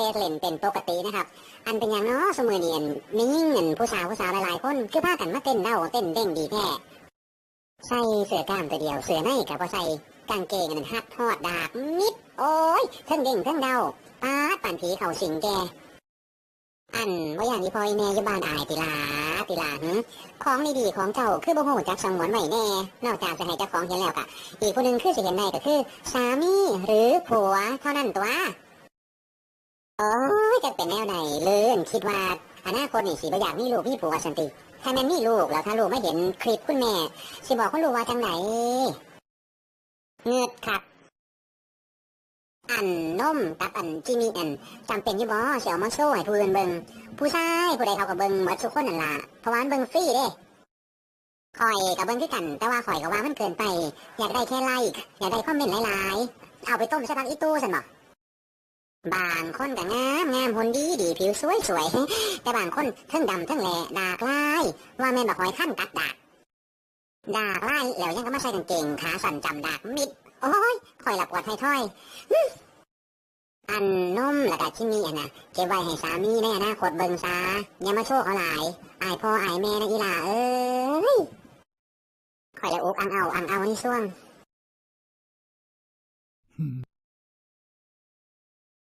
เล่นเป็นปกตินะครับ อันเป็นอย่างเนาะสมือเนียนมียิ่งเงินผู้สาวผู้สาวหลายๆคนคือพากันมาเต้นเด้าเต้นเด้งดีแท้ใส่เสื้อกล้ามตัวเดียวเสื้อในกับว่าใส่กางเกงนั้นฮัดทอดดาบมิดโอ้ยเทั้งเด้งเทั้งเดาปาดปั่นผีเข่าสิงแก อันว่าอย่างนี้พอยแม่อยบานอายติลาติลาหึของดีๆของเจ้าคือบ่ฮู้จักสงวนไว้แน่ นอกจากจะให้เจ้าของเห็นแล้วกะอีกผู้หนึ่งคือสิเห็นได้ก็คือ สามีหรือผัวเท่านั้นตัว โอ้จะเป็นแนวไหนเลื่อนคิดว่าอนาคตนี่สิบ่อยากมีลูกมีผัวสันติ ถ้าแม่นมีลูกแล้วถ้าลูกไม่เห็นคลิปคุณแม่สิบอกคุณลูกว่าจังไหนเงืดครับอันนมกับอันที่มีอันจำเป็นยี่บ่เสียวมาโซ่ให้ผู้อื่นเบิงผู้ชายผู้ใดเขาก็เบิงหมดทุกคนนั่นล่ะเพราะว่ามันเบิงฟรีเด้คอยกับเบิงคือกัน แต่ว่าคอยก็ว่ามันเกินไป อยากได้แค่ไลค์อยากได้คอมเมนต์หลายๆ เอาไปต้มใส่ผักอีตู้สันบอก บางคนก็งามงามหุ่นดีดีผิวสวยสวยแต่บางคนทั้งดำทั้งแหล่ดากลายว่าแม่นบักหอยขั้นกัดดากดากไล่แล้วยังก็มาใส่กางเกงขาสั่นจำดากมิดโอ้ยคอยหลับปวดไทถ้อยอันนมแล้วก็ที่มีอันน่ะเก็บไว้ให้สามีในอนาคตเบิ่งซาอย่ามาโชว์เขาหลายอายพ่ออายแม่นะอีหล่าเอ้ยคอยละอุกอังเอาอังเอานี่ช่วง